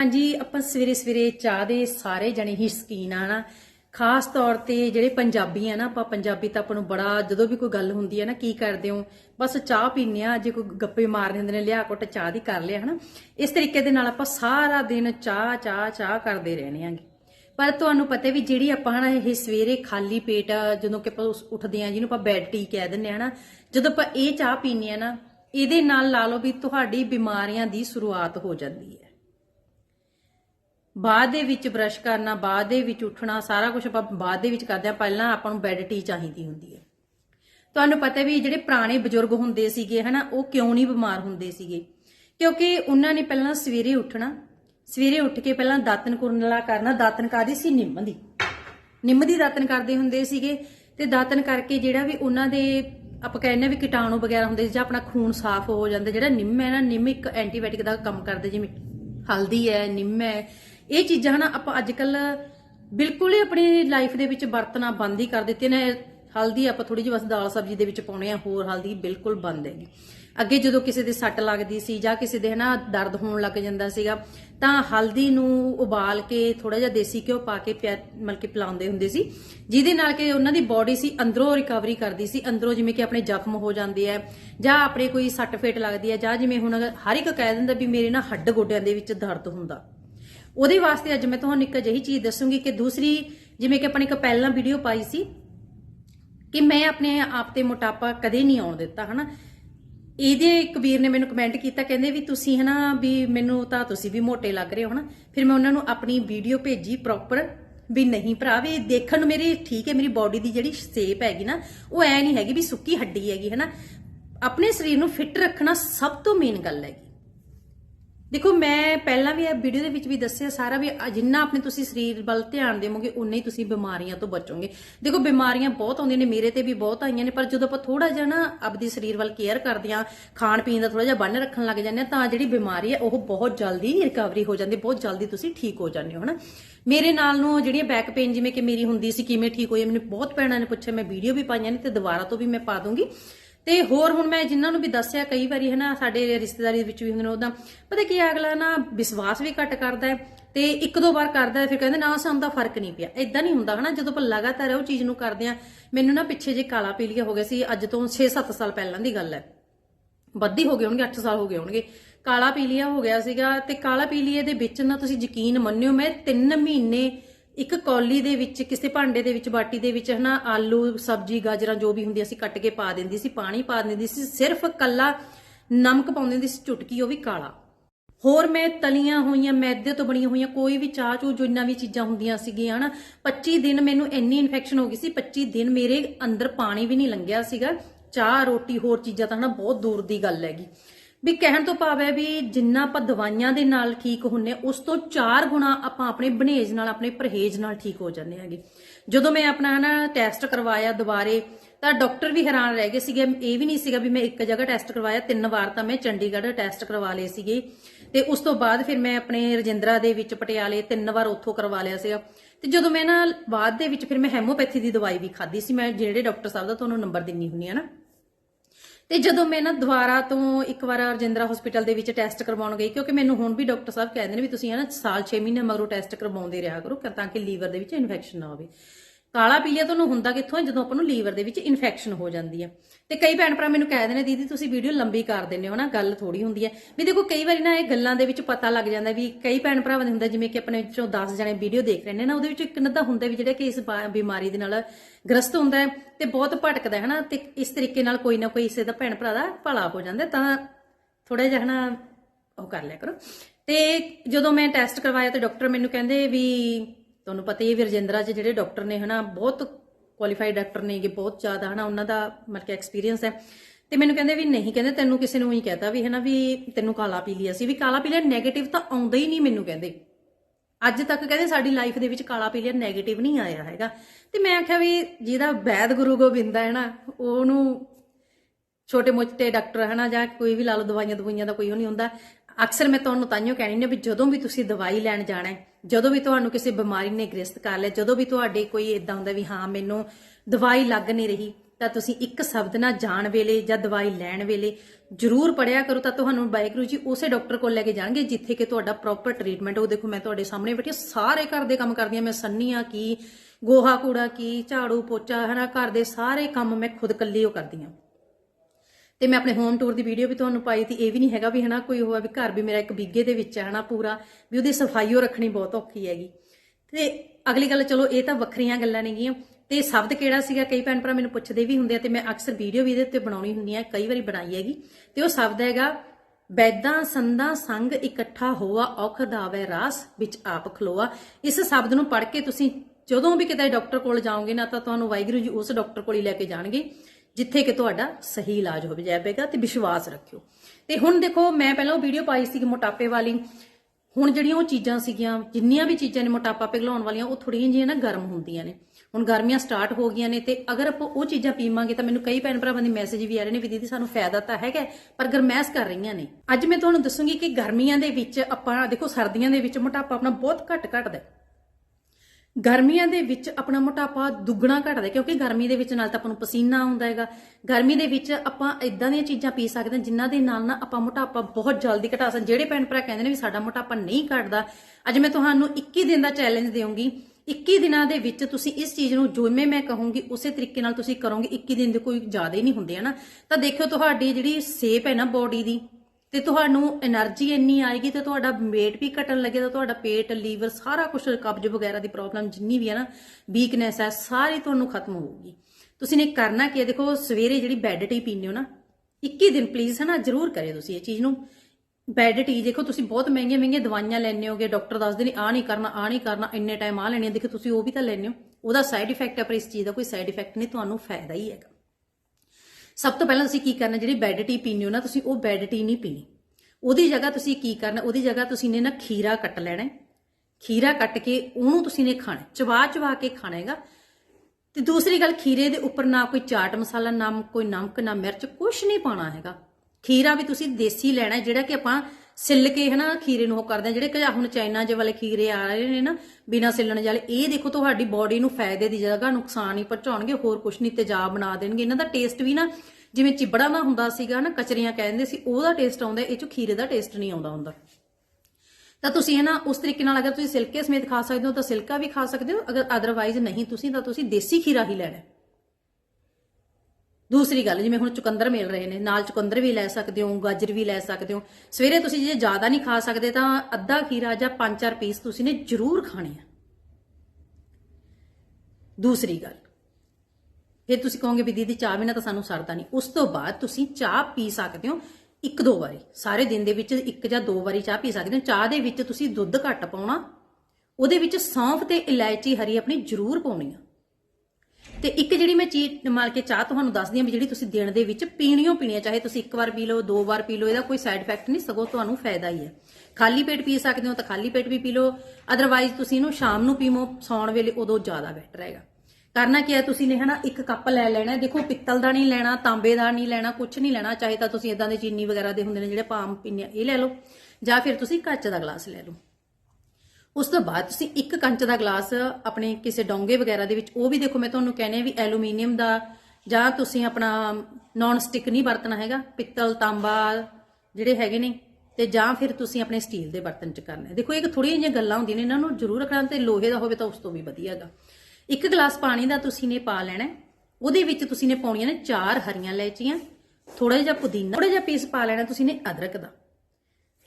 ਹਾਂਜੀ, ਆਪਾਂ ਸਵੇਰੇ ਸਵੇਰੇ ਚਾਹ ਦੇ ਸਾਰੇ ਜਣੇ ਹੀ ਸ਼ਕੀਨ ਆ ਨਾ। ਖਾਸ ਤੌਰ ਤੇ ਜਿਹੜੇ ਪੰਜਾਬੀ ਆ ਨਾ, ਆਪਾਂ ਪੰਜਾਬੀ ਤਾਂ ਆਪਾਂ ਨੂੰ ਬੜਾ ਜਦੋਂ ਵੀ ਕੋਈ ਗੱਲ ਹੁੰਦੀ ਹੈ ਨਾ, ਕੀ ਕਰਦੇ ਹੋ? ਬਸ ਚਾਹ ਪੀਂਦੇ ਆ, ਜੇ ਕੋਈ ਗੱਪੇ ਮਾਰਨੇ ਹੁੰਦੇ ਨੇ, ਲਿਆ ਕੁੱਟ ਚਾਹ ਦੀ ਕਰ ਲਿਆ, ਹਨਾ। ਇਸ ਤਰੀਕੇ ਦੇ ਨਾਲ ਆਪਾਂ ਸਾਰਾ ਦਿਨ ਚਾਹ ਚਾਹ ਚਾਹ ਕਰਦੇ ਰਹਿਣੇ ਆਂਗੇ। ਪਰ ਤੁਹਾਨੂੰ ਪਤਾ ਵੀ ਜਿਹੜੀ ਆਪਾਂ ਹਨਾ, ਇਹ ਸਵੇਰੇ ਖਾਲੀ ਪੇਟ ਜਦੋਂ ਕਿ ਆਪਾਂ ਉੱਠਦੇ ਆ, ਜਿਹਨੂੰ ਆਪਾਂ ਬੈੱਡ ਟੀ ਕਹਿ ਦਿੰਦੇ ਆ ਨਾ ਜਦੋਂ ਆਪਾਂ ਇਹ ਚਾਹ ਪੀਂਦੇ ਆ ਨਾ, ਇਹਦੇ ਨਾਲ ਲਾ ਲਓ ਵੀ ਤੁਹਾਡੀ ਬਿਮਾਰੀਆਂ ਦੀ ਸ਼ੁਰੂਆਤ ਹੋ ਜਾਂਦੀ ਹੈ। ਬਾਅਦ ਦੇ ਵਿੱਚ ਬ੍ਰਸ਼ ਕਰਨਾ, ਬਾਅਦ ਦੇ ਵਿੱਚ ਉੱਠਣਾ, ਸਾਰਾ ਕੁਝ ਆਪਾਂ ਬਾਅਦ ਦੇ ਵਿੱਚ ਕਰਦੇ ਆ ਪਹਿਲਾਂ ਆਪਾਂ ਨੂੰ ਬੈੱਡ ਟੀ ਚਾਹੀਦੀ ਹੁੰਦੀ ਹੈ। ਤੁਹਾਨੂੰ ਪਤਾ ਵੀ ਜਿਹੜੇ ਪੁਰਾਣੇ ਬਜ਼ੁਰਗ ਹੁੰਦੇ ਸੀਗੇ, ਹਨਾ, ਉਹ ਕਿਉਂ ਨਹੀਂ ਬਿਮਾਰ ਹੁੰਦੇ ਸੀਗੇ? ਕਿਉਂਕਿ ਉਹਨਾਂ ਨੇ ਪਹਿਲਾਂ ਸਵੇਰੇ ਉੱਠਣਾ, ਸਵੇਰੇ ਉੱਠ ਕੇ ਪਹਿਲਾਂ ਦਾਤਨ ਕੁਰਨਲਾ ਕਰਨਾ ਦਾਤਨ ਕਾਦੀ ਸੀ ਨਿੰਮ ਦੀ। ਨਿੰਮ ਦੀ ਦਾਤਨ ਕਰਦੇ ਹੁੰਦੇ ਸੀਗੇ ਤੇ ਦਾਤਨ ਕਰਕੇ ਜਿਹੜਾ ਵੀ ਉਹਨਾਂ ਦੇ, ਆਪਾਂ ਕਹਿੰਦੇ ਆ ਵੀ ਕੀਟਾਣੂ ਵਗੈਰਾ ਹੁੰਦੇ ਸੀ ਜਾਂ ਆਪਣਾ ਖੂਨ ਸਾਫ਼ ਹੋ ਜਾਂਦਾ, ਜਿਹੜਾ ਨਿੰਮ ਹੈ ਨਾ, ਨਿੰਮ ਇੱਕ ਐਂਟੀਬਾਇਓਟਿਕ ਦਾ ਕੰਮ ਕਰਦਾ, ਜਿਵੇਂ ਹਲਦੀ ਹੈ, ਨਿੰਮ ਹੈ ਇਹ ਚੀਜ਼ਾਂ ਹਨਾ ਆਪਾਂ ਅੱਜ ਕੱਲ ਬਿਲਕੁਲ ਹੀ ਆਪਣੀ ਲਾਈਫ ਦੇ ਵਿੱਚ ਵਰਤਣਾ ਬੰਦ ਹੀ ਕਰ ਦਿੱਤੇ ਨੇ। ਹਲਦੀ ਆਪਾਂ ਥੋੜੀ ਜਿਹੀ ਬਸ ਦਾਲ ਸਬਜ਼ੀ ਦੇ ਵਿੱਚ ਪਾਉਣੇ ਆ, ਹੋਰ ਹਲਦੀ ਬਿਲਕੁਲ ਬੰਦ ਹੈਗੀ। ਅੱਗੇ ਜਦੋਂ ਕਿਸੇ ਦੇ ਸੱਟ ਲੱਗਦੀ ਸੀ ਜਾਂ ਕਿਸੇ ਦੇ ਹਨਾ ਦਰਦ ਹੋਣ ਲੱਗ ਜਾਂਦਾ ਸੀਗਾ, ਤਾਂ ਹਲਦੀ ਨੂੰ ਉਬਾਲ ਕੇ ਥੋੜਾ ਜਿਹਾ ਦੇਸੀ ਘਿਓ ਪਾ ਕੇ ਪਿਆ, ਮਤਲਬ ਪਿਲਾਉਂਦੇ ਹੁੰਦੇ ਸੀ। ਜਿਹਦੇ ਨਾਲ ਕਿ ਉਹਨਾਂ ਦੀ ਬਾਡੀ ਸੀ ਅੰਦਰੋਂ ਰਿਕਵਰੀ ਕਰਦੀ ਸੀ, ਅੰਦਰੋਂ ਜਿਵੇਂ ਕਿ ਆਪਣੇ ਜ਼ਖਮ ਹੋ ਜਾਂਦੇ ਆ, ਜਾਂ ਆਪਣੇ ਕੋਈ ਸੱਟ ਫੇਟ ਲੱਗਦੀ ਹੈ ਜਾਂ ਜਿਵੇਂ ਹੁਣ ਹਰ ਇੱਕ ਕਹਿ ਦਿੰਦਾ ਵੀ ਮੇਰੇ ਨਾ ਹੱਡ ਗੋਡਿਆਂ ਦੇ ਵਿੱਚ ਦਰਦ ਹੁੰਦਾ। ਉਹਦੇ ਵਾਸਤੇ ਅੱਜ ਮੈਂ ਤੁਹਾਨੂੰ ਇੱਕ ਅਜਿਹੀ ਚੀਜ਼ ਦੱਸੂਗੀ ਕਿ ਦੂਸਰੀ, ਜਿਵੇਂ ਕਿ ਆਪਾਂ ਇੱਕ ਪਹਿਲਾਂ ਵੀਡੀਓ ਪਾਈ ਸੀ ਕਿ ਮੈਂ ਆਪਣੇ ਆਪ ਤੇ ਮੋਟਾਪਾ ਕਦੇ ਨਹੀਂ ਆਉਣ ਦਿੱਤਾ, ਹਨਾ? ਇਹਦੇ ਕਬੀਰ ਨੇ ਮੈਨੂੰ ਕਮੈਂਟ ਕੀਤਾ, ਕਹਿੰਦੇ ਵੀ ਤੁਸੀਂ ਹਨਾ ਵੀ ਮੈਨੂੰ ਤਾਂ ਤੁਸੀਂ ਵੀ ਮੋਟੇ ਲੱਗ ਰਹੇ ਹੋ, ਹਨਾ? ਫਿਰ ਮੈਂ ਉਹਨਾਂ ਨੂੰ ਆਪਣੀ ਵੀਡੀਓ ਭੇਜੀ ਪ੍ਰੋਪਰ ਵੀ ਨਹੀਂ ਭਰਾ, ਵੀ ਦੇਖਣ ਨੂੰ ਮੇਰੀ ਠੀਕ ਹੈ, ਮੇਰੀ ਬਾਡੀ ਦੀ ਜਿਹੜੀ ਸ਼ੇਪ ਹੈਗੀ ਨਾ, ਉਹ ਐ ਨਹੀਂ ਹੈਗੀ ਵੀ ਸੁੱਕੀ ਹੱਡੀ ਹੈਗੀ, ਹਨਾ? ਆਪਣੇ ਸਰੀਰ ਨੂੰ ਫਿੱਟ ਰੱਖਣਾ ਸਭ ਤੋਂ ਮੇਨ ਗੱਲ ਹੈਗੀ। ਦੇਖੋ ਮੈਂ ਪਹਿਲਾਂ ਵੀ ਇਹ ਵੀਡੀਓ ਦੇ ਵਿੱਚ ਵੀ ਦੱਸਿਆ ਸਾਰਾ ਵੀ ਜਿੰਨਾ ਆਪਣੇ ਤੁਸੀਂ ਸਰੀਰ ਵੱਲ ਧਿਆਨ ਦੇਵੋਗੇ ਉਨਾ ਹੀ ਤੁਸੀਂ ਬਿਮਾਰੀਆਂ ਤੋਂ ਬਚੋਗੇ। ਦੇਖੋ ਬਿਮਾਰੀਆਂ ਬਹੁਤ ਆਉਂਦੀਆਂ ਨੇ ਮੇਰੇ ਤੇ ਵੀ ਬਹੁਤ ਆਈਆਂ ਨੇ ਪਰ ਜਦੋਂ ਆਪਾਂ ਥੋੜਾ ਜਿਹਾ ਨਾ ਆਪਦੀ ਸਰੀਰ ਵੱਲ ਕੇਅਰ ਕਰਦੇ ਆ ਖਾਣ ਪੀਣ ਦਾ ਥੋੜਾ ਜਿਹਾ ਬੰਨ ਰੱਖਣ ਲੱਗ ਜਾਂਦੇ ਆ ਤਾਂ ਜਿਹੜੀ ਬਿਮਾਰੀ ਹੈ ਉਹ ਬਹੁਤ ਜਲਦੀ ਰਿਕਵਰੀ ਹੋ ਜਾਂਦੀ ਹੈ, ਬਹੁਤ ਜਲਦੀ ਤੁਸੀਂ ਠੀਕ ਹੋ ਜਾਂਦੇ ਹੋ ਹਨਾ? ਮੇਰੇ ਨਾਲ ਨੂੰ ਜਿਹੜੀਆਂ ਬੈਕ ਪੇਨ ਜਿਵੇਂ ਕਿ ਮੇਰੀ ਹੁੰਦੀ ਸੀ ਕਿਵੇਂ ਠੀਕ ਹੋਈ ਮੈਨੂੰ ਬਹੁਤ ਭੈਣਾਂ ਨੇ ਪੁੱਛਿਆ ਮੈਂ ਵੀਡੀਓ ਵੀ ਪਾਈਆਂ ਨੇ ਤੇ ਦੁਬਾਰਾ ਤੋਂ ਵੀ ਮੈਂ ਪਾ ਦੂੰਗੀ। ਤੇ ਹੋਰ ਹੁਣ ਮੈਂ ਜਿਨ੍ਹਾਂ ਨੂੰ ਵੀ ਦੱਸਿਆ ਕਈ ਵਾਰੀ ਹਨਾ, ਸਾਡੇ ਰਿਸ਼ਤੇਦਾਰੀ ਵਿੱਚ ਵੀ ਹੁੰਦੇ ਨੇ ਉਹਦਾ, ਪਤਾ ਕੀ ਅਗਲਾ ਨਾ ਵਿਸ਼ਵਾਸ ਵੀ ਘੱਟ ਕਰਦਾ ਹੈ ਤੇ ਇੱਕ ਦੋ ਵਾਰ ਕਰਦਾ ਫਿਰ ਕਹਿੰਦੇ ਨਾ ਸਾਨੂੰ ਤਾਂ ਫ਼ਰਕ ਨਹੀਂ ਪਿਆ। ਇਦਾਂ ਨਹੀਂ ਹੁੰਦਾ ਹਨਾ, ਜਦੋਂ ਆਪਾਂ ਲਗਾਤਾਰ ਉਹ ਚੀਜ਼ ਨੂੰ ਕਰਦੇ ਆ ਮੈਨੂੰ ਨਾ ਪਿੱਛੇ ਜੇ ਕਾਲਾ ਪੀਲੀਆ ਹੋ ਗਿਆ ਸੀ, ਅੱਜ ਤੋਂ 6-7 ਸਾਲ ਪਹਿਲਾਂ ਦੀ ਗੱਲ ਹੈ। ਵੱਧੀ ਹੋ ਗਏ ਹੋਣਗੇ 8 ਸਾਲ ਹੋ ਗਏ ਹੋਣਗੇ। ਕਾਲਾ ਪੀਲੀਆ ਹੋ ਗਿਆ ਸੀਗਾ ਤੇ ਕਾਲਾ ਪੀਲੀਏ ਦੇ ਵਿੱਚ ਨਾ ਤੁਸੀਂ ਯਕੀਨ ਮੰਨਿਓ, ਮੈਂ 3 ਮਹੀਨੇ ਇੱਕ ਕੌਲੀ ਦੇ ਵਿੱਚ, ਕਿਸੇ ਭਾਂਡੇ ਦੇ ਵਿੱਚ, ਬਾਟੀ ਦੇ ਵਿੱਚ, ਹਨਾ, ਆਲੂ, ਸਬਜ਼ੀ, ਗਾਜਰਾਂ, ਜੋ ਵੀ ਹੁੰਦੀ ਅਸੀਂ ਕੱਟ ਕੇ ਪਾ ਦਿੰਦੀ ਸੀ, ਪਾਣੀ ਪਾ ਦਿੰਦੀ ਸੀ, ਸਿਰਫ ਕੱਲਾ ਨਮਕ ਪਾਉਂਦੀ ਹੁੰਦੀ ਸੀ, ਚੁਟਕੀ ਉਹ ਵੀ ਕਾਲਾ। ਹੋਰ ਮੈਂ ਤਲੀਆਂ ਹੋਈਆਂ, ਮੈਦੇ ਤੋਂ ਬਣੀਆਂ ਹੋਈਆਂ, ਕੋਈ ਵੀ ਚਾਹ ਚੂ ਜੋ ਇੰਨਾ ਵੀ ਚੀਜ਼ਾਂ ਹੁੰਦੀਆਂ ਸੀਗੀਆਂ, ਹਨਾ 25 ਦਿਨ ਮੈਨੂੰ ਇੰਨੀ ਇਨਫੈਕਸ਼ਨ ਹੋ ਗਈ ਸੀ 25 ਦਿਨ ਮੇਰੇ ਅੰਦਰ ਪਾਣੀ ਵੀ ਨਹੀਂ ਲੰਘਿਆ ਸੀਗਾ, ਚਾਹ, ਰੋਟੀ, ਹੋਰ ਚੀਜ਼ਾਂ ਤਾਂ, ਹਨਾ, ਬਹੁਤ ਦੂਰ ਦੀ ਗੱਲ ਹੈਗੀ। ਵੀ ਕਹਿਣ ਤੋਂ ਭਾਵ ਹੈ ਵੀ ਜਿੰਨਾ ਆਪਾਂ ਦਵਾਈਆਂ ਦੇ ਨਾਲ ਠੀਕ ਹੁੰਨੇ, ਉਸ ਤੋਂ 4 ਗੁਣਾ ਆਪਾਂ ਆਪਣੇ ਬਨੇਜ ਨਾਲ, ਆਪਣੇ ਪਰਹੇਜ਼ ਨਾਲ ਠੀਕ ਹੋ ਜਾਂਦੇ ਹੈਗੇ। ਜਦੋਂ ਮੈਂ ਆਪਣਾ ਹਨਾ ਟੈਸਟ ਕਰਵਾਇਆ ਦੁਬਾਰੇ, ਤਾਂ ਡਾਕਟਰ ਵੀ ਹੈਰਾਨ ਰਹਿ ਗਏ ਸੀਗੇ। ਇਹ ਵੀ ਨਹੀਂ ਸੀਗਾ ਵੀ ਮੈਂ ਇੱਕ ਜਗ੍ਹਾ ਟੈਸਟ ਕਰਵਾਇਆ, ਤਿੰਨ ਵਾਰ ਤਾਂ ਮੈਂ ਚੰਡੀਗੜ੍ਹ ਟੈਸਟ ਕਰਵਾ ਲਏ ਸੀਗੇ। ਤੇ ਉਸ ਤੋਂ ਬਾਅਦ ਫਿਰ ਮੈਂ ਆਪਣੇ ਰਜਿੰਦਰਾ ਦੇ ਵਿੱਚ ਪਟਿਆਲੇ ਤਿੰਨ ਵਾਰ ਉੱਥੋਂ ਕਰਵਾ ਲਿਆ ਸੀਗਾ। ਤੇ ਜਦੋਂ ਮੈਂ ਨਾ ਬਾਅਦ ਦੇ ਵਿੱਚ ਫਿਰ ਮੈਂ ਹੈਮੋਪੈਥੀ ਦੀ ਦਵਾਈ ਵੀ ਖਾਧੀ ਸੀ। ਮੈਂ ਜਿਹੜੇ ਡਾਕਟਰ ਸਾਹਿਬ ਦਾ ਤੁਹਾਨੂੰ ਨੰਬਰ ਦਿੰਨੀ ਹੁੰਨੀ ਆ ਨਾ ਤੇ ਜਦੋਂ ਮੈਂ ਨਾ ਦੁਬਾਰਾ ਤੋਂ ਇੱਕ ਵਾਰ ਰਜਿੰਦਰਾ ਹਸਪੀਟਲ ਦੇ ਵਿੱਚ ਟੈਸਟ ਕਰਵਾਉਣ ਗਈ, ਕਿਉਂਕਿ ਮੈਨੂੰ ਹੁਣ ਵੀ ਡਾਕਟਰ ਸਾਹਿਬ ਕਹਿੰਦੇ ਨੇ ਵੀ ਤੁਸੀਂ ਨਾ ਸਾਲ 6 ਮਹੀਨੇ ਮਗਰੋਂ ਟੈਸਟ ਕਰਵਾਉਂਦੇ ਰਿਹਾ ਕਰੋ, ਤਾਂ ਕਿ ਲੀਵਰ ਦੇ ਵਿੱਚ ਇਨਫੈਕਸ਼ਨ ਨਾ ਹੋਵੇ। ਕਾਲਾ ਪੀਲੀਆ ਤੁਹਾਨੂੰ ਹੁੰਦਾ ਕਿੱਥੋਂ ਹੈ? ਜਦੋਂ ਆਪਾਂ ਨੂੰ ਲੀਵਰ ਦੇ ਵਿੱਚ ਇਨਫੈਕਸ਼ਨ ਹੋ ਜਾਂਦੀ ਹੈ। ਤੇ ਕਈ ਭੈਣ ਭਰਾ ਮੈਨੂੰ ਕਹਿ ਦਿੰਦੇ ਦੀਦੀ ਤੁਸੀਂ ਵੀਡੀਓ ਲੰਬੀ ਕਰ ਦਿੰਦੇ ਹੋ ਨਾ ਗੱਲ ਥੋੜੀ ਹੁੰਦੀ ਹੈ। ਵੀ ਦੇਖੋ ਕਈ ਵਾਰੀ ਨਾ ਇਹ ਗੱਲਾਂ ਦੇ ਵਿੱਚ ਪਤਾ ਲੱਗ ਜਾਂਦਾ ਵੀ ਕਈ ਭੈਣ ਭਰਾਵਾਂ ਦੇ ਹੁੰਦਾ ਜਿਵੇਂ ਕਿ ਆਪਣੇ ਵਿੱਚੋਂ 10 ਜਣੇ ਵੀਡੀਓ ਦੇਖ ਰਹੇ ਨੇ ਨਾ ਉਹਦੇ ਵਿੱਚ ਇੱਕ ਨੱਦਾ ਹੁੰਦਾ ਵੀ ਜਿਹੜਾ ਕਿ ਇਸ ਬਾ- ਬਿਮਾਰੀ ਦੇ ਨਾਲ ਗ੍ਰਸਤ ਹੁੰਦਾ ਹੈ ਤੇ ਬਹੁਤ ਭਟਕਦਾ ਹੈ ਨਾ ਤੇ ਇਸ ਤਰੀਕੇ ਨਾਲ ਕੋਈ ਨਾ ਕੋਈ ਇਸੇ ਦਾ ਭੈਣ ਭਰਾ ਦਾ ਭਲਾ ਹੋ ਜਾਂਦਾ ਹੈ, ਤਾਂ ਥੋੜਾ ਜਿਹਾ ਨਾ ਉਹ ਕਰ ਲਿਆ ਕਰੋ। ਤੇ ਜਦੋਂ ਮੈਂ ਟੈਸਟ ਕਰਵਾਇਆ ਤੇ ਡਾਕਟਰ ਮੈਨੂੰ ਕਹਿੰਦੇ ਵੀ ਤੁਹਾਨੂੰ ਪਤਾ ਹੀ ਹੈ ਵੀ ਰਜਿੰਦਰਾ 'ਚ ਜਿਹੜੇ ਡਾਕਟਰ ਨੇ ਹਨਾ, ਬਹੁਤ ਕੁਆਲੀਫਾਈਡ ਡਾਕਟਰ ਨੇਗੇ, ਬਹੁਤ ਜ਼ਿਆਦਾ ਹਨਾ, ਉਹਨਾਂ ਦਾ ਮਤਲਬ ਕਿ ਐਕਸਪੀਰੀਅੰਸ ਹੈ। ਤੇ ਮੈਨੂੰ ਕਹਿੰਦੇ ਵੀ ਨਹੀਂ, ਕਹਿੰਦੇ ਤੈਨੂੰ ਕਿਸੇ ਨੂੰ ਹੀ ਕਹਤਾ ਵੀ ਹਨਾ ਵੀ ਤੈਨੂੰ ਕਾਲਾ ਪੀ ਲਿਆ ਸੀ, ਵੀ ਕਾਲਾ ਪੀ ਲਿਆ 네ਗੇਟਿਵ ਤਾਂ ਆਉਂਦਾ ਹੀ ਨਹੀਂ ਮੈਨੂੰ ਕਹਿੰਦੇ। ਅੱਜ ਤੱਕ ਕਹਿੰਦੇ ਸਾਡੀ ਲਾਈਫ ਦੇ ਵਿੱਚ ਕਾਲਾ ਪੀਲੀਆ 네ਗੇਟਿਵ ਨਹੀਂ ਆਇਆ ਹੈਗਾ। ਤੇ ਮੈਂ ਆਖਿਆ ਵੀ ਜਿਹਦਾ ਵੈਦ ਗੁਰੂ ਗੋਬਿੰਦ ਹੈ ਨਾ ਉਹਨੂੰ ਛੋਟੇ ਮੋਟੇ ਡਾਕਟਰ ਹਨਾ, ਜਾਂ ਕੋਈ ਵੀ ਲਾ ਲਓ ਦਵਾਈਆਂ ਦਵਾਈਆਂ ਦਾ ਕੋਈ ਉਹ ਨਹੀਂ ਹੁੰਦਾ। ਅਕਸਰ ਮੈਂ ਤੁਹਾਨੂੰ ਤਾਂਿਓ ਕਹਿਣੀ ਨੇ ਵੀ ਜਦੋਂ ਵੀ ਤੁਸੀਂ ਦਵਾਈ ਲੈਣ ਜਾਣਾ ਹੈ ਜਦੋਂ ਵੀ ਤੁਹਾਨੂੰ ਕਿਸੇ ਬਿਮਾਰੀ ਨੇ ਗ੍ਰਸਤ ਕਰ ਲਿਆ ਜਦੋਂ ਵੀ ਤੁਹਾਡੇ ਕੋਈ ਇਦਾਂ ਹੁੰਦਾ ਵੀ ਹਾਂ ਮੈਨੂੰ ਦਵਾਈ ਲੱਗ ਨਹੀਂ ਰਹੀ ਤਾਂ ਤੁਸੀਂ ਇੱਕ ਸ਼ਬਦ ਨਾਲ ਜਾਣ ਵੇਲੇ ਜਾਂ ਦਵਾਈ ਲੈਣ ਵੇਲੇ ਜ਼ਰੂਰ ਪੜਿਆ ਕਰੋ ਤਾਂ ਤੁਹਾਨੂੰ ਵਾਹਿਗੁਰੂ ਜੀ ਉਸੇ ਡਾਕਟਰ ਕੋਲ ਲੈ ਕੇ ਜਾਣਗੇ ਜਿੱਥੇ ਕਿ ਤੁਹਾਡਾ ਪ੍ਰੋਪਰ ਟ੍ਰੀਟਮੈਂਟ ਉਹ ਦੇਖੋ ਮੈਂ ਤੁਹਾਡੇ ਸਾਹਮਣੇ ਬੈਠੀ ਹਾਂ, ਸਾਰੇ ਘਰ ਦੇ ਕੰਮ ਕਰਦੀ ਹਾਂ ਮੈਂ ਸੰਨੀ ਆ ਕੀ ਗੋਹਾ ਕੂੜਾ ਕੀ ਝਾੜੂ ਪੋਚਾ ਹਨਾ ਘਰ ਦੇ ਸਾਰੇ ਕੰਮ ਮੈਂ ਖੁਦ ਇਕੱਲੀ ਉਹ ਕਰਦੀ ਹਾਂ। ਤੇ ਮੈਂ ਆਪਣੇ ਹੋਮ ਟੂਰ ਦੀ ਵੀਡੀਓ ਵੀ ਤੁਹਾਨੂੰ ਪਾਈ ਤੀ ਇਹ ਵੀ ਨਹੀਂ ਹੈਗਾ ਵੀ ਹਨਾ ਕੋਈ ਹੋਆ ਵੀ ਘਰ ਵੀ ਮੇਰਾ ਇੱਕ ਬਿੱਗੇ ਦੇ ਵਿੱਚ ਹੈ ਹਨਾ ਪੂਰਾ, ਵੀ ਉਹਦੀ ਸਫ਼ਾਈ ਉਹ ਰੱਖਣੀ ਬਹੁਤ ਔਖੀ ਹੈਗੀ। ਤੇ ਅਗਲੀ ਗੱਲ ਚਲੋ ਇਹ ਤਾਂ ਵੱਖਰੀਆਂ ਗੱਲਾਂ ਨੇਗੀਆਂ, ਤੇ ਸ਼ਬਦ ਕਿਹੜਾ ਸੀਗਾ? ਕਈ ਭੈਣ ਭਰਾ ਮੈਨੂੰ ਪੁੱਛਦੇ ਵੀ ਹੁੰਦੇ ਆ ਤੇ ਮੈਂ ਅਕਸਰ ਵੀਡੀਓ ਵੀ ਇਹਦੇ ਉੱਤੇ ਬਣਾਉਣੀ ਹੁੰਦੀ ਆ, ਕਈ ਵਾਰੀ ਬਣਾਈ ਹੈਗੀ। ਤੇ ਉਹ ਸ਼ਬਦ ਹੈਗਾ, ਬੈਦਾਂ ਸੰਦਾਂ ਸੰਗ ਇਕੱਠਾ ਹੋਆ ਔਖ ਦਾਵੇ ਰਾਸ ਵਿੱਚ ਆਪ ਖਲੋਆ। ਇਸ ਸ਼ਬਦ ਨੂੰ ਪੜ੍ਹ ਕੇ ਤੁਸੀਂ ਜਦੋਂ ਵੀ ਕਿਤੇ ਡਾਕਟਰ ਕੋਲ ਜਾਓਗੇ ਨਾ ਤਾਂ ਤੁਹਾਨੂੰ ਵਾਹਿਗੁਰੂ ਜੀ ਉਸ ਡਾਕਟਰ ਕੋਲ ਹੀ ਲੈ ਕੇ ਜਾਣਗੇ। ਜਿੱਥੇ ਕਿ ਤੁਹਾਡਾ ਸਹੀ ਇਲਾਜ ਹੋ ਜਾਵੇਗਾ ਤੇ ਵਿਸ਼ਵਾਸ ਰੱਖਿਓ। ਤੇ ਹੁਣ ਦੇਖੋ, ਮੈਂ ਪਹਿਲਾਂ ਉਹ ਵੀਡੀਓ ਪਾਈ ਸੀ ਮੋਟਾਪੇ ਵਾਲੀ। ਹੁਣ ਜਿਹੜੀਆਂ ਉਹ ਚੀਜ਼ਾਂ ਸੀਗੀਆਂ, ਜਿੰਨੀਆਂ ਵੀ ਚੀਜ਼ਾਂ ਨੇ ਮੋਟਾਪਾ ਪਿਘਲਾਉਣ ਵਾਲੀਆਂ, ਉਹ ਥੋੜੀਆਂ ਜਿਹੀਆਂ ਨਾ ਗਰਮ ਹੁੰਦੀਆਂ ਨੇ। ਹੁਣ ਗਰਮੀਆਂ ਸਟਾਰਟ ਹੋ ਗਈਆਂ ਨੇ ਤੇ ਅਗਰ ਆਪਾਂ ਉਹ ਚੀਜ਼ਾਂ ਪੀਵਾਂਗੇ ਤਾਂ ਮੈਨੂੰ ਕਈ ਭੈਣ ਭਰਾਵਾਂ ਦੇ ਮੈਸੇਜ ਵੀ ਆ ਰਹੇ ਨੇ ਵੀ ਦੀਦੀ ਸਾਨੂੰ ਫਾਇਦਾ ਤਾਂ ਹੈਗਾ, ਪਰ ਗਰਮੈਸ਼ ਕਰ ਰਹੀਆਂ ਨੇ। ਅੱਜ ਮੈਂ ਤੁਹਾਨੂੰ ਦੱਸੂਗੀ ਕਿ ਗਰਮੀਆਂ ਦੇ ਵਿੱਚ ਆਪਾਂ, ਦੇਖੋ ਸਰਦੀਆਂ ਦੇ ਵਿੱਚ ਮੋਟਾਪਾ ਆਪਣਾ ਬਹੁਤ ਘੱਟ ਘਟਦਾ ਗਰਮੀਆਂ ਦੇ ਵਿੱਚ ਆਪਣਾ ਮੋਟਾਪਾ ਦੁੱਗਣਾ ਘਟਦਾ ਕਿਉਂਕਿ ਗਰਮੀ ਦੇ ਵਿੱਚ ਨਾਲ ਤਾਂ ਆਪਾਂ ਨੂੰ ਪਸੀਨਾ ਆਉਂਦਾ ਹੈਗਾ। ਗਰਮੀ ਦੇ ਵਿੱਚ ਆਪਾਂ ਇਦਾਂ ਦੀਆਂ ਚੀਜ਼ਾਂ ਪੀ ਸਕਦੇ ਹਾਂ ਜਿਨ੍ਹਾਂ ਦੇ ਨਾਲ ਨਾ ਆਪਾਂ ਮੋਟਾਪਾ ਬਹੁਤ ਜਲਦੀ ਘਟਾ ਸਕਦੇ ਜਿਹੜੇ ਭੈਣ ਭਰਾ ਕਹਿੰਦੇ ਨੇ ਵੀ ਸਾਡਾ ਮੋਟਾਪਾ ਨਹੀਂ ਘਟਦਾ, ਅੱਜ ਮੈਂ ਤੁਹਾਨੂੰ 21 ਦਿਨ ਦਾ ਚੈਲੰਜ ਦੇਵਾਂਗੀ। 21 ਦਿਨਾਂ ਦੇ ਵਿੱਚ ਤੁਸੀਂ ਇਸ ਚੀਜ਼ ਨੂੰ ਜਿਵੇਂ ਮੈਂ ਕਹੂੰਗੀ, ਉਸੇ ਤਰੀਕੇ ਨਾਲ ਤੁਸੀਂ ਕਰੋਗੇ। 21 ਦਿਨ ਦੇ ਕੋਈ ਜ਼ਿਆਦਾ ਹੀ ਨਹੀਂ ਹੁੰਦੇ, ਹਨਾ? ਤਾਂ ਦੇਖਿਓ ਤੁਹਾਡੀ ਜਿਹੜੀ ਸੇਪ ਹੈ ਨਾ ਬੋਡੀ ਦੀ ਤੇ ਤੁਹਾਨੂੰ એનર્ਜੀ ਇੰਨੀ ਆਏਗੀ ਤੇ ਤੁਹਾਡਾ weight ਵੀ ਘਟਣ ਲੱਗੇਗਾ ਤੁਹਾਡਾ ਪੇਟ ਲੀਵਰ ਸਾਰਾ ਕੁਝ ਕਬਜ਼ ਵਗੈਰਾ ਦੀ ਪ੍ਰੋਬਲਮ ਜਿੰਨੀ ਵੀ ਹੈ ਨਾ ਵੀਕਨੈਸ ਹੈ, ਸਾਰੀ ਤੁਹਾਨੂੰ ਖਤਮ ਹੋਊਗੀ। ਤੁਸੀਂ ਨੇ ਕਰਨਾ ਕੀ ਹੈ? ਦੇਖੋ, ਸਵੇਰੇ ਜਿਹੜੀ ਬੈੱਡ ਟੀ ਪੀਂਦੇ ਹੋ ਨਾ 21 ਦਿਨ ਪਲੀਜ਼ ਹੈ ਨਾ ਜ਼ਰੂਰ ਕਰਿਓ ਤੁਸੀਂ ਇਹ ਚੀਜ਼ ਨੂੰ। ਬੈੱਡ ਟੀ ਦੇਖੋ, ਤੁਸੀਂ ਬਹੁਤ ਮਹਿੰਗੀਆਂ ਮਹਿੰਗੀਆਂ ਦਵਾਈਆਂ ਲੈਣੇ ਹੋਗੇ ਡਾਕਟਰ ਦੱਸਦੇ ਨੇ ਆ ਨਹੀਂ ਕਰਨਾ ਆ ਨਹੀਂ ਕਰਨਾ, ਇੰਨੇ ਟਾਈਮ ਆ ਲੈਣੇ ਦੇਖੋ, ਤੁਸੀਂ ਉਹ ਵੀ ਤਾਂ ਲੈਣੇ ਹੋ। ਉਹਦਾ ਸਾਈਡ ਇਫੈਕਟ ਹੈ, ਪਰ ਇਸ ਚੀਜ਼ ਦਾ ਕੋਈ ਸਾਈਡ ਇਫੈਕਟ ਨਹੀਂ, ਤੁਹਾਨੂੰ ਫਾਇਦਾ ਹੀ ਹੈਗਾ। ਸਭ ਤੋਂ ਪਹਿਲਾਂ ਤੁਸੀਂ ਕੀ ਕਰਨਾ, ਜਿਹੜੀ ਬੈੱਡ ਟੀ ਪੀਂਦੇ ਹੋ ਨਾ, ਤੁਸੀਂ ਉਹ ਬੈੱਡ ਟੀ ਨਹੀਂ ਪੀਣੀ। ਉਹਦੀ ਜਗ੍ਹਾ ਤੁਸੀਂ ਕੀ ਕਰਨਾ, ਉਹਦੀ ਜਗ੍ਹਾ ਤੁਸੀਂ ਨੇ ਨਾ ਖੀਰਾ ਕੱਟ ਲੈਣਾ ਖੀਰਾ ਕੱਟ ਕੇ ਉਹਨੂੰ ਤੁਸੀਂ ਨੇ ਖਾਣਾ ਚਬਾ ਚਬਾ ਕੇ ਖਾਣਾ ਹੈਗਾ। ਤੇ ਦੂਸਰੀ ਗੱਲ, ਖੀਰੇ ਦੇ ਉੱਪਰ ਨਾ ਕੋਈ ਚਾਟ ਮਸਾਲਾ, ਨਾ ਕੋਈ ਨਮਕ, ਨਾ ਮਿਰਚ ਕੁਝ ਨਹੀਂ ਪਾਣਾ ਹੈਗਾ। ਖੀਰਾ ਵੀ ਤੁਸੀਂ ਦੇਸੀ ਲੈਣਾ ਜਿਹੜਾ ਕਿ ਆਪਾਂ ਸਿੱਲ ਕੇ ਹਨਾ ਖੀਰੇ ਨੂੰ ਉਹ ਕਰਦੇ ਆ, ਜਿਹੜੇ ਕਿ ਹੁਣ ਚਾਈਨਾ ਜੇ ਵਾਲੇ ਖੀਰੇ ਆ ਰਹੇ ਨੇ ਨਾ, ਬਿਨਾ ਸਿੱਲਣ ਵਾਲੇ, ਇਹ ਦੇਖੋ ਤੁਹਾਡੀ ਬਾਡੀ ਨੂੰ ਫਾਇਦੇ ਦੀ ਜਗ੍ਹਾ, ਨੁਕਸਾਨ ਹੀ ਪਹੁੰਚਾਉਣਗੇ, ਹੋਰ ਕੁਝ ਨਹੀਂ ਤੇਜ਼ਾਬ ਬਣਾ ਦੇਣਗੇ। ਇਹਨਾਂ ਦਾ ਟੇਸਟ ਵੀ ਨਾ, ਜਿਵੇਂ ਚਿਬੜਾ ਨਾ ਹੁੰਦਾ ਸੀਗਾ ਨਾ, ਕਚਰੀਆਂ ਕਹਿੰਦੇ ਸੀ, ਉਹਦਾ ਟੇਸਟ ਆਉਂਦਾ, ਇਹ ਚ ਖੀਰੇ ਦਾ ਟੇਸਟ ਨਹੀਂ ਆਉਂਦਾ ਹੁੰਦਾ। ਤਾਂ ਤੁਸੀਂ ਹੈ ਨਾ ਉਸ ਤਰੀਕੇ ਨਾਲ ਅਗਰ ਤੁਸੀਂ ਸਿਲਕੇ ਸਮੇਤ ਖਾ ਸਕਦੇ ਹੋ, ਤਾਂ ਸਿਲਕਾ ਵੀ ਖਾ ਸਕਦੇ ਹੋ, ਅਗਰ ਅਦਰਵਾਈਜ਼ ਨਹੀਂ ਤੁਸੀਂ, ਤਾਂ ਤੁਸੀਂ ਦੇਸੀ ਖੀਰਾ ਹੀ ਲੈਣਾ। ਦੂਸਰੀ ਗੱਲ, ਜਿਵੇਂ ਹੁਣ ਚੁਕੰਦਰ ਮਿਲ ਰਹੇ ਨੇ, ਨਾਲ ਚੁਕੰਦਰ ਵੀ ਲੈ ਸਕਦੇ ਹੋ, ਗਾਜਰ ਵੀ ਲੈ ਸਕਦੇ ਹੋ। ਸਵੇਰੇ ਤੁਸੀਂ ਜੇ ਜ਼ਿਆਦਾ ਨਹੀਂ ਖਾ ਸਕਦੇ ਤਾਂ ਅੱਧਾ ਖੀਰਾ ਜਾਂ 5-4 ਪੀਸ ਤੁਸੀਂ ਨੇ ਜ਼ਰੂਰ ਖਾਣੇ ਆ। ਦੂਸਰੀ ਗੱਲ ਫਿਰ ਤੁਸੀਂ ਕਹੋਗੇ ਵੀ ਦੀਦੀ ਚਾਹ ਬਿਨਾਂ ਤਾਂ ਸਾਨੂੰ ਸਰਦਾ ਨਹੀਂ, ਉਸ ਤੋਂ ਬਾਅਦ ਤੁਸੀਂ ਚਾਹ ਪੀ ਸਕਦੇ ਹੋ ਇੱਕ ਦੋ ਵਾਰੀ। ਸਾਰੇ ਦਿਨ ਦੇ ਵਿੱਚ ਇੱਕ ਜਾਂ ਦੋ ਵਾਰੀ ਚਾਹ ਪੀ ਸਕਦੇ ਹੋ। ਚਾਹ ਦੇ ਵਿੱਚ ਤੁਸੀਂ ਦੁੱਧ ਘੱਟ ਪਾਉਣਾ, ਉਹਦੇ ਵਿੱਚ ਸੌਂਫ ਤੇ ਇਲਾਇਚੀ ਹਰੀ ਆਪਣੀ ਜ਼ਰੂਰ ਪਾਉਣੀ ਆ। ਤੇ ਇੱਕ ਜਿਹੜੀ ਮੈਂ ਚੀਜ਼ ਮਾਲ ਕੇ ਚਾਹ ਤੁਹਾਨੂੰ ਦੱਸਦੀ ਹਾਂ ਵੀ ਜਿਹੜੀ ਤੁਸੀਂ ਦਿਨ ਦੇ ਵਿੱਚ ਪੀਣੀਓ ਪੀਣੀ ਹੈ ਚਾਹੇ ਤੁਸੀਂ ਇੱਕ ਵਾਰ ਪੀ ਲਓ, ਦੋ ਵਾਰ ਪੀ ਲਓ, ਇਹਦਾ ਕੋਈ ਸਾਈਡ ਇਫੈਕਟ ਨਹੀਂ, ਸਗੋਂ ਤੁਹਾਨੂੰ ਫਾਇਦਾ ਹੀ ਹੈ। ਖਾਲੀ ਪੇਟ ਪੀ ਸਕਦੇ ਹੋ ਤਾਂ ਖਾਲੀ ਪੇਟ ਵੀ ਪੀ ਲਓ ਅਦਰਵਾਈਜ਼ ਤੁਸੀਂ ਇਹਨੂੰ ਸ਼ਾਮ ਨੂੰ ਪੀਵੋ, ਸੌਣ ਵੇਲੇ ਉਦੋਂ ਜ਼ਿਆਦਾ ਬੈਟਰ ਹੈਗਾ। ਕਰਨਾ ਕੀ ਹੈ ਤੁਸੀਂ ਨੇ ਹਨਾ, ਇੱਕ ਕੱਪ ਲੈ ਲੈਣਾ, ਦੇਖੋ ਪਿੱਤਲ ਦਾ ਨਹੀਂ ਲੈਣਾ, ਤਾਂਬੇ ਦਾ ਨਹੀਂ ਲੈਣਾ ਕੁਝ ਨਹੀਂ ਲੈਣਾ, ਚਾਹੇ ਤਾਂ ਤੁਸੀਂ ਇਦਾਂ ਦੇ ਚੀਨੀ ਵਗੈਰਾ ਦੇ ਹੁੰਦੇ ਨੇ ਜਿਹੜੇ ਪਾਮ ਪੀਨੇ ਆ, ਇਹ ਲੈ ਲਓ। ਜਾਂ ਫਿਰ ਤੁਸੀਂ ਕੱਚ ਦਾ ਗਲਾਸ ਲੈ ਲਓ। ਉਸ ਤੋਂ ਬਾਅਦ ਤੁਸੀਂ ਇੱਕ ਕੰਚ ਦਾ ਗਲਾਸ ਆਪਣੇ ਕਿਸੇ ਡੋਂਗੇ ਵਗੈਰਾ ਦੇ ਵਿੱਚ, ਉਹ ਵੀ ਦੇਖੋ ਮੈਂ ਤੁਹਾਨੂੰ ਕਹਿੰਨੇ ਵੀ ਐਲੂਮੀਨੀਅਮ ਦਾ, ਜਾਂ ਤੁਸੀਂ ਆਪਣਾ ਨਾਨ ਸਟਿਕ ਨਹੀਂ ਵਰਤਣਾ ਹੈਗਾ, ਪਿੱਤਲ, ਤਾਂਬਾ, ਜਿਹੜੇ ਹੈਗੇ ਨੇ, ਤੇ ਜਾਂ ਫਿਰ ਤੁਸੀਂ ਆਪਣੇ ਸਟੀਲ ਦੇ ਬਰਤਨ ਚ ਕਰਨਾ ਦੇਖੋ, ਇੱਕ ਥੋੜੀਆਂ ਜਿਹੀਆਂ ਗੱਲਾਂ ਹੁੰਦੀਆਂ ਨੇ, ਇਹਨਾਂ ਨੂੰ ਜ਼ਰੂਰ ਰੱਖਣਾ ਤੇ ਲੋਹੇ ਦਾ ਹੋਵੇ ਤਾਂ ਉਸ ਤੋਂ ਵੀ ਵਧੀਆ ਹੈਗਾ। ਇੱਕ ਗਲਾਸ ਪਾਣੀ ਦਾ ਤੁਸੀਂ ਨੇ ਪਾ ਲੈਣਾ ਉਹਦੇ ਵਿੱਚ ਤੁਸੀਂ ਨੇ ਪਾਉਣੀਆਂ ਨੇ ਚਾਰ ਹਰੀਆਂ ਲੈਚੀਆਂ ਥੋੜਾ ਜਿਹਾ ਪੁਦੀਨਾ ਥੋੜਾ ਜਿਹਾ ਪੀਸ ਪਾ ਲੈਣਾ ਤੁਸੀਂ ਨੇ ਅਦਰਕ ਦਾ।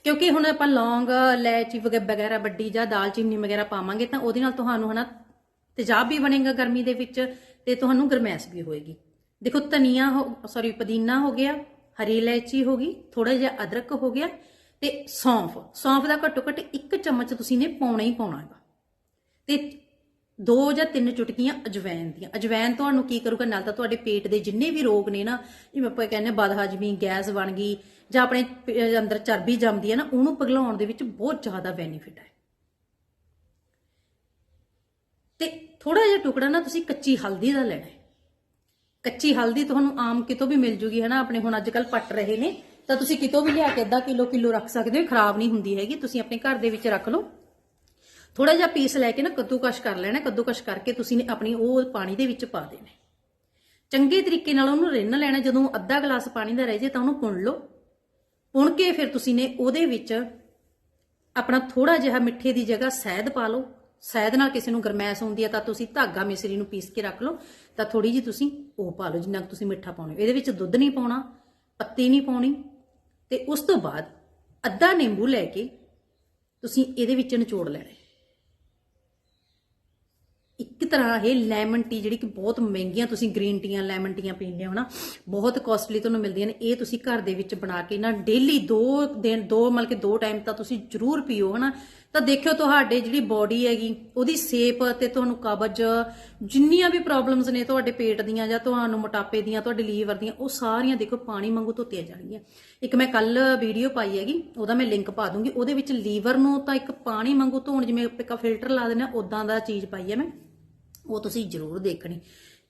ਕਿਉਂਕਿ ਹੁਣ ਆਪਾਂ ਲੌਂਗ, ਇਲਾਇਚੀ ਵਗ- ਵਗੈਰਾ, ਵੱਡੀ ਜਾਂ ਦਾਲਚੀਨੀ ਵਗੈਰਾ ਪਾਵਾਂਗੇ, ਤਾਂ ਉਹਦੇ ਨਾਲ ਤੁਹਾਨੂੰ ਹਨਾ ਤੇਜ਼ਾਬ ਵੀ ਬਣੇਗਾ ਗਰਮੀ ਦੇ ਵਿੱਚ ਤੇ ਤੁਹਾਨੂੰ ਗਰਮੈਸ਼ ਵੀ ਹੋਏਗੀ। ਦੇਖੋ ਧਨੀਆ ਸੌਰੀ ਪੁਦੀਨਾ ਹੋ ਗਿਆ, ਹਰੀ ਇਲਾਇਚੀ ਹੋ ਗਈ ਥੋੜਾ ਜਿਹਾ ਅਦਰਕ ਹੋ ਗਿਆ ਤੇ ਸੌਂਫ। ਸੌਂਫ ਦਾ ਘੱਟੋ ਘੱਟ ਇੱਕ ਚਮਚ ਤੁਸੀਂ ਨੇ ਪਾਉਣਾ ਹੀ ਪਾਉਣਾ ਹੈਗਾ। ਤੇ ਦੋ ਜਾਂ ਤਿੰਨ ਚੁਟਕੀਆਂ ਅਜਵੈਨ ਦੀਆਂ। ਅਜਵੈਨ ਤੁਹਾਨੂੰ ਕੀ ਕਰੂਗਾ? ਨਾਲ ਤਾਂ ਤੁਹਾਡੇ ਪੇਟ ਦੇ ਜਿੰਨੇ ਵੀ ਰੋਗ ਨੇ ਨਾ, ਜਿਵੇਂ ਆਪਾਂ ਕਹਿੰਦੇ ਹਾਂ ਬਦਹਜਮੀ, ਗੈਸ ਬਣ ਗਈ ਜਾਂ ਆਪਣੇ ਅੰਦਰ ਚਰਬੀ ਜੰਮਦੀ ਹੈ ਨਾ, ਉਹਨੂੰ ਪਿਘਲਾਉਣ ਦੇ ਵਿੱਚ ਬਹੁਤ ਜ਼ਿਆਦਾ ਬੈਨੀਫਿਟ ਹੈ। ਤੇ ਥੋੜਾ ਜਿਹਾ ਟੁਕੜਾ ਨਾ ਤੁਸੀਂ ਕੱਚੀ ਹਲਦੀ ਦਾ ਲੈਣਾ ਹੈ। ਕੱਚੀ ਹਲਦੀ ਤੁਹਾਨੂੰ ਆਮ ਕਿਤੋਂ ਵੀ ਮਿਲ ਜੂਗੀ, ਹਨਾ? ਆਪਣੇ ਹੁਣ ਅੱਜ ਕੱਲ ਪੱਟ ਰਹੇ ਨੇ, ਤਾਂ ਤੁਸੀਂ ਕਿਤੋਂ ਵੀ ਲਿਆ ਕੇ ਅੱਧਾ ਕਿਲੋ ਕਿਲੋ ਰੱਖ ਸਕਦੇ ਹੋ, ਖਰਾਬ ਨਹੀਂ ਹੁੰਦੀ ਹੈਗੀ। ਤੁਸੀਂ ਆਪਣੇ ਘਰ ਦੇ ਵਿੱਚ ਰੱਖ ਲਓ। ਥੋੜਾ ਜਿਹਾ ਪੀਸ ਲੈ ਕੇ ਨਾ ਕੱਦੂਕਸ਼ ਕਰ ਲੈਣਾ, ਕੱਦੂਕਸ਼ ਕਰਕੇ ਤੁਸੀਂ ਨੇ ਆਪਣੀ ਉਹ ਪਾਣੀ ਦੇ ਵਿੱਚ ਪਾ ਦੇਣਾ। ਚੰਗੇ ਤਰੀਕੇ ਨਾਲ ਉਹਨੂੰ ਰਿੰਨ ਲੈਣਾ, ਜਦੋਂ ਅੱਧਾ ਗਲਾਸ ਪਾਣੀ ਦਾ ਰਹਿ ਜੇ ਤਾਂ ਉਹਨੂੰ ਪੁਣ ਲਓ। ਪੁਣ ਕੇ ਫਿਰ ਤੁਸੀਂ ਨੇ ਉਹਦੇ ਵਿੱਚ ਆਪਣਾ ਥੋੜਾ ਜਿਹਾ ਮਿੱਠੇ ਦੀ ਜਗ੍ਹਾ ਸ਼ਹਿਦ ਪਾ ਲਓ। ਸ਼ਹਿਦ ਨਾਲ ਕਿਸੇ ਨੂੰ ਗਰਮੈਸ਼ ਹੁੰਦੀ ਹੈ ਤਾਂ ਤੁਸੀਂ ਧਾਗਾ ਮਿਸਰੀ ਨੂੰ ਪੀਸ ਕੇ ਰੱਖ ਲਓ। ਤਾਂ ਥੋੜੀ ਜੀ ਤੁਸੀਂ ਉਹ ਪਾ ਲਓ, ਜਿੰਨਾ ਕੁ ਤੁਸੀਂ ਮਿੱਠਾ ਪਾਉਣਾ। ਇਹਦੇ ਵਿੱਚ ਦੁੱਧ ਨਹੀਂ ਪਾਉਣਾ, ਪੱਤੀ ਨਹੀਂ ਪਾਉਣੀ। ਤੇ ਉਸ ਤੋਂ ਬਾਅਦ ਅੱਧਾ ਨਿੰਬੂ ਲੈ ਕੇ ਤੁਸੀਂ ਇਹਦੇ ਵਿੱਚ ਨਿਚੋੜ ਲੈਣਾ। ਇੱਕ ਤਰ੍ਹਾਂ ਇਹ ਲੈਮਨ ਟੀ ਜਿਹੜੀ ਕਿ ਬਹੁਤ ਮਹਿੰਗੀਆਂ ਤੁਸੀਂ ਗ੍ਰੀਨ ਟੀਆਂ, ਲੈਮਨ ਟੀਆਂ ਪੀਂਦੇ ਹੋ ਨਾ, ਬਹੁਤ ਕਾਸਟਲੀ ਤੁਹਾਨੂੰ ਮਿਲਦੀਆਂ ਨੇ, ਇਹ ਤੁਸੀਂ ਘਰ ਦੇ ਵਿੱਚ ਬਣਾ ਕੇ ਨਾ ਡੇਲੀ ਦੋ ਦਿਨ, ਦੋ ਮਤਲਬ ਕਿ ਦੋ ਟਾਈਮ ਤਾਂ ਤੁਸੀਂ ਜ਼ਰੂਰ ਪੀਓ ਹਨਾ। ਤਾਂ ਦੇਖਿਓ ਤੁਹਾਡੇ ਜਿਹੜੀ ਬਾਡੀ ਹੈਗੀ, ਉਹਦੀ ਸ਼ੇਪ ਤੇ ਤੁਹਾਨੂੰ ਕਬਜ਼, ਜਿੰਨੀਆਂ ਵੀ ਪ੍ਰੋਬਲਮਸ ਨੇ ਤੁਹਾਡੇ ਪੇਟ ਦੀਆਂ ਜਾਂ ਤੁਹਾਨੂੰ ਮੋਟਾਪੇ ਦੀਆਂ, ਤੁਹਾਡੇ ਲੀਵਰ ਦੀਆਂ, ਉਹ ਸਾਰੀਆਂ ਦੇਖੋ ਪਾਣੀ ਵਾਂਗੂ ਧੋਤੀਆਂ ਜਾਣਗੀਆਂ। ਇੱਕ ਮੈਂ ਕੱਲ ਵੀਡੀਓ ਪਾਈ ਹੈਗੀ, ਉਹਦਾ ਮੈਂ ਲਿੰਕ ਪਾ ਦੂੰਗੀ। ਉਹਦੇ ਵਿੱਚ ਲੀਵਰ ਨੂੰ ਤਾਂ ਇੱਕ ਪਾਣੀ ਵਾਂਗੂ ਧੋਣ, ਜਿਵੇਂ ਆਪਾਂ ਫਿਲਟਰ ਲਾ ਦਿੰਦੇ ਆ ਉਦਾਂ ਦਾ ਚੀਜ਼ ਪਾਈ ਹੈ ਮੈਂ। ਉਹ ਤੁਸੀਂ ਜ਼ਰੂਰ ਦੇਖਣੀ।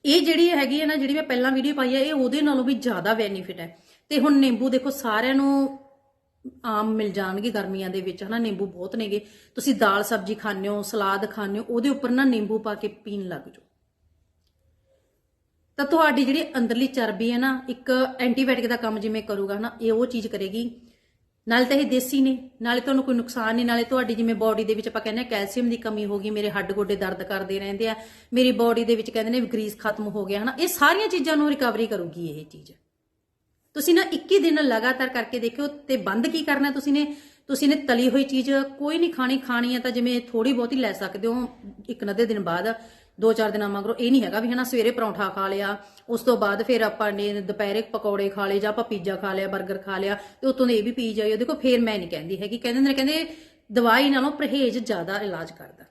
ਇਹ ਜਿਹੜੀ ਹੈਗੀ ਹੈ ਨਾ, ਜਿਹੜੀ ਮੈਂ ਪਹਿਲਾਂ ਵੀਡੀਓ ਪਾਈ ਹੈ, ਇਹ ਉਹਦੇ ਨਾਲੋਂ ਵੀ ਜ਼ਿਆਦਾ ਬੈਨੀਫਿਟ ਹੈ। ਤੇ ਹੁਣ ਨਿੰਬੂ ਦੇਖੋ, ਸਾਰਿਆਂ ਨੂੰ ਆਮ ਮਿਲ ਜਾਣਗੇ ਗਰਮੀਆਂ ਦੇ ਵਿੱਚ, ਹਨਾ? ਨਿੰਬੂ ਬਹੁਤ ਨੇਗੇ। ਤੁਸੀਂ ਦਾਲ ਸਬਜ਼ੀ ਖਾਂਦੇ ਹੋ, ਸਲਾਦ ਖਾਂਦੇ ਹੋ, ਉਹਦੇ ਉੱਪਰ ਨਾ ਨਿੰਬੂ ਪਾ ਕੇ ਪੀਣ ਲੱਗ ਜਾਓ। ਤਾਂ ਤੁਹਾਡੀ ਜਿਹੜੀ ਅੰਦਰਲੀ ਚਰਬੀ ਹੈ ਨਾ, ਇੱਕ ਐਂਟੀਬਾਇਓਟਿਕ ਦਾ ਕੰਮ ਜਿਵੇਂ ਕਰੂਗਾ, ਹਨਾ, ਇਹ ਉਹ ਚੀਜ਼ ਕਰੇਗੀ। ਨਾਲੇ ਤਾਂ ਇਹ ਦੇਸੀ ਨੇ, ਨਾਲੇ ਤੁਹਾਨੂੰ ਕੋਈ ਨੁਕਸਾਨ ਨਹੀਂ, ਨਾਲੇ ਤੁਹਾਡੀ ਜਿਵੇਂ ਬਾਡੀ ਦੇ ਵਿੱਚ ਆਪਾਂ ਕਹਿੰਦੇ ਆ ਕੈਲਸ਼ੀਅਮ ਦੀ ਕਮੀ ਹੋ ਗਈ, ਮੇਰੇ ਹੱਡ ਗੋਡੇ ਦਰਦ ਕਰਦੇ ਰਹਿੰਦੇ ਆ, ਮੇਰੀ ਬਾਡੀ ਦੇ ਵਿੱਚ ਕਹਿੰਦੇ ਨੇ ਗਰੀਸ ਖਤਮ ਹੋ ਗਿਆ, ਹਨਾ? ਇਹ ਸਾਰੀਆਂ ਚੀਜ਼ਾਂ ਨੂੰ ਰਿਕਵਰੀ ਕਰੂਗੀ ਇਹ ਚੀਜ਼। ਤੁਸੀਂ ਨਾ 21 ਦਿਨ ਲਗਾਤਾਰ ਕਰਕੇ ਦੇਖਿਓ ਤੇ ਬੰਦ ਕੀ ਕਰਨਾ ਤੁਸੀਂ ਨੇ? ਤੁਸੀਂ ਨੇ ਤਲੀ ਹੋਈ ਚੀਜ਼ ਕੋਈ ਨਹੀਂ ਖਾਣੀ ਖਾਣੀ ਹੈ ਤਾਂ ਜਿਵੇਂ ਥੋੜੀ ਬਹੁਤੀ ਲੈ ਸਕਦੇ ਹੋ ਇੱਕ ਨਦੇ ਦਿਨ ਬਾਅਦ। ਦੋ ਚਾਰ ਦਿਨਾਂ ਮਗਰੋਂ ਇਹ ਨਹੀਂ ਹੈਗਾ ਵੀ ਹਨਾ ਸਵੇਰੇ ਪਰੌਂਠਾ ਖਾ ਲਿਆ, ਉਸ ਤੋਂ ਬਾਅਦ ਫਿਰ ਆਪਾਂ ਨੇ ਦੁਪਹਿਰੇ ਪਕੌੜੇ ਖਾ ਲਏ ਜਾਂ ਆਪਾਂ ਪੀਜ਼ਾ ਖਾ ਲਿਆ 버ਗਰ ਖਾ ਲਿਆ ਤੇ ਉਤੋਂ ਦੇ ਇਹ ਵੀ ਪੀ ਜਾਈਓ ਦੇਖੋ ਫੇਰ ਮੈਂ ਨਹੀਂ ਕਹਿੰਦੀ ਹੈਗੀ। ਕਹਿੰਦੇ ਨੇ, ਕਹਿੰਦੇ ਦਵਾਈ ਨਾਲੋਂ ਪਰਹੇਜ਼ ਜ਼ਿਆਦਾ ਇਲਾਜ ਕਰਦਾ।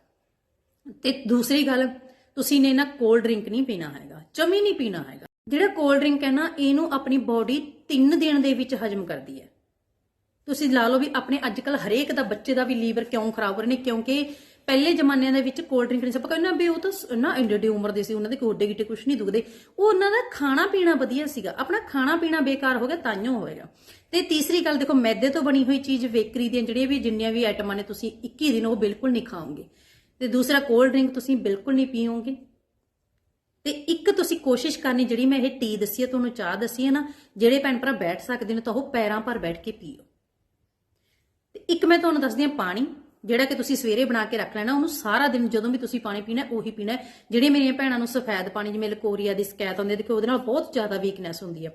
ਤੇ ਦੂਸਰੀ ਗੱਲ, ਤੁਸੀਂ ਨੇ ਨਾ ਕੋਲਡ ਡਰਿੰਕ ਨਹੀਂ ਪੀਣਾ ਹੈਗਾ, ਚਮੀ ਨਹੀਂ ਪੀਣਾ ਹੈਗਾ। ਜਿਹੜਾ ਕੋਲਡ ਡਰਿੰਕ ਹੈ ਨਾ, ਇਹਨੂੰ ਆਪਣੀ ਬਾਡੀ 3 ਦਿਨ ਦੇ ਵਿੱਚ ਹਜਮ ਕਰਦੀ ਹੈ। ਤੁਸੀਂ ਲਾ ਲਓ ਵੀ ਆਪਣੇ ਅੱਜ ਕੱਲ ਹਰੇਕ ਦਾ ਬੱਚੇ ਦਾ ਵੀ ਲੀਵਰ ਕਿਉਂ ਖਰਾਬ ਹੋ ਰਹੇ ਨੇ, ਕਿਉਂਕਿ ਪਹਿਲੇ ਜ਼ਮਾਨਿਆਂ ਦੇ ਵਿੱਚ ਕੋਲਡ ਡਰਿੰਕ ਨਹੀਂ ਸਭ ਆਪਾਂ ਕਹਿੰਦੇ ਨਾ ਵੀ ਉਹ ਤਾਂ ਨਾ ਇੰਡੇ ਡੀ ਉਮਰ ਦੇ ਸੀ, ਉਹਨਾਂ ਦੇ ਗੋਡੇ ਗਿੱਟੇ ਕੁਝ ਨਹੀਂ ਦੁਖਦੇ। ਉਹ ਉਹਨਾਂ ਦਾ ਖਾਣਾ ਪੀਣਾ ਵਧੀਆ ਸੀਗਾ। ਆਪਣਾ ਖਾਣਾ ਪੀਣਾ ਬੇਕਾਰ ਹੋ ਗਿਆ ਤਾਂਿਓ ਹੋਏਗਾ। ਤੇ ਤੀਸਰੀ ਗੱਲ, ਦੇਖੋ, ਮੈਦੇ ਤੋਂ ਬਣੀ ਹੋਈ ਚੀਜ਼, ਬੇਕਰੀ ਦੀਆਂ ਜਿਹੜੀਆਂ ਵੀ, ਜਿੰਨੀਆਂ ਵੀ ਆਈਟਮਾਂ ਨੇ, ਤੁਸੀਂ 21 ਦਿਨ ਉਹ ਬਿਲਕੁਲ ਨਹੀਂ ਖਾਓਗੇ। ਤੇ ਦੂਸਰਾ ਕੋਲਡ ਡਰਿੰਕ ਤੁਸੀਂ ਬਿਲਕੁਲ ਨਹੀਂ ਪੀਓਗੇ। ਤੇ ਇੱਕ ਤੁਸੀਂ ਕੋਸ਼ਿਸ਼ ਕਰਨੀ, ਜਿਹੜੀ ਮੈਂ ਇਹ ਟੀ ਦੱਸੀ ਹੈ ਤੁਹਾਨੂੰ ਚਾਹ ਦੱਸੀ ਹੈ ਨਾ, ਜਿਹੜੇ ਭੈਣ ਭਰਾ ਬੈਠ ਸਕਦੇ ਨੇ, ਤਾਂ ਉਹ ਪੈਰਾਂ ਪਰ ਬੈਠ ਕੇ ਪੀਓ ਤੇ ਇੱਕ ਮੈਂ ਤੁਹਾਨੂੰ ਦੱਸਦੀ ਹਾਂ ਪਾਣੀ, ਜਿਹੜਾ ਕਿ ਤੁਸੀਂ ਸਵੇਰੇ ਬਣਾ ਕੇ ਰੱਖ ਲੈਣਾ, ਉਹਨੂੰ ਸਾਰਾ ਦਿਨ ਜਦੋਂ ਵੀ ਤੁਸੀਂ ਪਾਣੀ ਪੀਣਾ, ਉਹੀ ਪੀਣਾ ਹੈ। ਮੇਰੀਆਂ ਭੈਣਾਂ ਨੂੰ ਸਫੈਦ ਪਾਣੀ, ਜਿਵੇਂ ਲਕੋਰੀਆ ਦੀ ਸ਼ਿਕਾਇਤ ਹੁੰਦੀ ਹੈ ਦੇਖੋ ਉਹਦੇ ਨਾਲ ਬਹੁਤ ਜ਼ਿਆਦਾ ਵੀਕਨੈਸ ਹੁੰਦੀ ਹੈ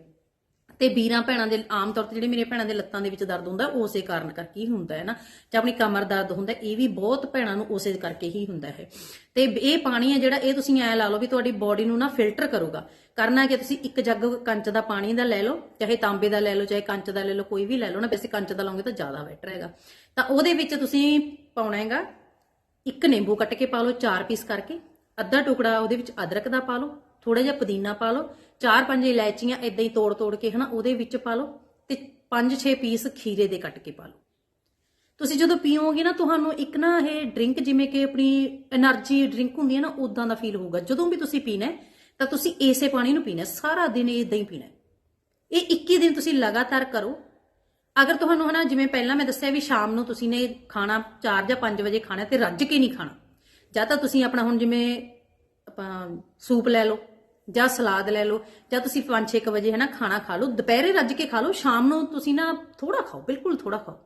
ਤੇ ਵੀਰਾਂ ਭੈਣਾਂ ਦੇ ਆਮ ਤੌਰ ਤੇ ਜਿਹੜੇ ਮੇਰੇ ਭੈਣਾਂ ਦੇ ਲੱਤਾਂ ਦੇ ਵਿੱਚ ਦਰਦ ਹੁੰਦਾ, ਉਸੇ ਕਾਰਨ ਕਰਕੇ ਹੀ ਹੁੰਦਾ ਹੈ ਨਾ। ਜਾਂ ਆਪਣੀ ਕਮਰ ਦਰਦ ਹੁੰਦਾ, ਇਹ ਵੀ ਬਹੁਤ ਭੈਣਾਂ ਨੂੰ ਉਸੇ ਕਰਕੇ ਹੀ ਹੁੰਦਾ ਹੈ। ਤੇ ਇਹ ਪਾਣੀ ਹੈ ਜਿਹੜਾ, ਇਹ ਤੁਸੀਂ ਐ ਲਾ ਲਓ ਵੀ ਤੁਹਾਡੀ ਬਾਡੀ ਨੂੰ ਨਾ ਫਿਲਟਰ ਕਰੂਗਾ। ਕਰਨਾ ਕਿ ਤੁਸੀਂ ਇੱਕ ਜੱਗ ਕੰਚ ਦਾ ਪਾਣੀ ਦਾ ਲੈ ਲਓ, ਚਾਹੇ ਤਾਂਬੇ ਦਾ ਲੈ ਲਓ, ਚਾਹੇ ਕੰਚ ਦਾ ਲੈ ਲਓ, ਕੋਈ ਵੀ ਲੈ ਲਓ ਨਾ ਵੈਸੇ ਕੰਚ ਦਾ ਲਾਉਂਗੇ ਤਾਂ ਜ਼ਿਆਦਾ ਬੈਟਰ ਹੈਗਾ। ਤਾਂ ਉਹਦੇ ਵਿੱਚ ਤੁਸੀਂ ਪਾਉਣਾ ਹੈਗਾ, ਇੱਕ ਨਿੰਬੂ ਕੱਟ ਕੇ ਪਾ ਲਓ, ਚਾਰ ਪੀਸ ਕਰਕੇ, ਅੱਧਾ ਟੁਕੜਾ ਉਹਦੇ ਵਿੱਚ ਅਦਰਕ ਦਾ ਪਾ ਲਓ ਥੋੜਾ ਜਿਹਾ ਪੁਦੀਨਾ ਪਾ ਲਓ ਚਾਰ ਪੰਜ ਇਲਾਇਚੀਆਂ ਇਦਾਂ ਹੀ ਤੋੜ ਤੋੜ ਕੇ ਹਨਾ, ਉਹਦੇ ਵਿੱਚ ਪਾ ਲਓ ਤੇ ਪੰਜ ਛੇ ਪੀਸ ਖੀਰੇ ਦੇ ਕੱਟ ਕੇ ਪਾ ਲਓ। ਤੁਸੀਂ ਜਦੋਂ ਪੀਓਗੇ ਨਾ, ਤੁਹਾਨੂੰ ਇੱਕ ਨਾ ਇਹ ਡਰਿੰਕ ਜਿਵੇਂ ਕਿ ਆਪਣੀ એનર્ਜੀ ਡਰਿੰਕ ਹੁੰਦੀ ਹੈ ਨਾ ਉਦਾਂ ਦਾ ਫੀਲ ਹੋਊਗਾ। ਜਦੋਂ ਵੀ ਤੁਸੀਂ ਪੀਣਾ ਤਾਂ ਤੁਸੀਂ ਏਸੇ ਪਾਣੀ ਨੂੰ ਪੀਣਾ ਸਾਰਾ ਦਿਨ ਇਦਾਂ ਹੀ ਪੀਣਾ ਇਹ 21 ਦਿਨ ਤੁਸੀਂ ਲਗਾਤਾਰ ਕਰੋ। ਅਗਰ ਤੁਹਾਨੂੰ ਹਨਾ, ਜਿਵੇਂ ਪਹਿਲਾਂ ਮੈਂ ਦੱਸਿਆ ਵੀ ਸ਼ਾਮ ਨੂੰ ਤੁਸੀਂ ਨੇ ਖਾਣਾ 4 ਜਾਂ 5 ਵਜੇ ਖਾਣਾ ਤੇ ਰੱਜ ਕੇ ਨਹੀਂ ਖਾਣਾ, ਜਾਂ ਤਾਂ ਤੁਸੀਂ ਆਪਣਾ ਹੁਣ ਜਿਵੇਂ ਆਪਾਂ ਸੂਪ ਲੈ ਲਓ ਜਾਂ ਸਲਾਦ ਲੈ ਲਓ, ਜਾਂ ਤੁਸੀਂ 5-6 ਵਜੇ ਹੈ ਨਾ ਖਾਣਾ ਖਾ ਲਓ, ਦੁਪਹਿਰੇ ਰੱਜ ਕੇ ਖਾ ਲਓ, ਸ਼ਾਮ ਨੂੰ ਤੁਸੀਂ ਨਾ ਥੋੜਾ ਖਾਓ, ਬਿਲਕੁਲ ਥੋੜਾ ਖਾਓ।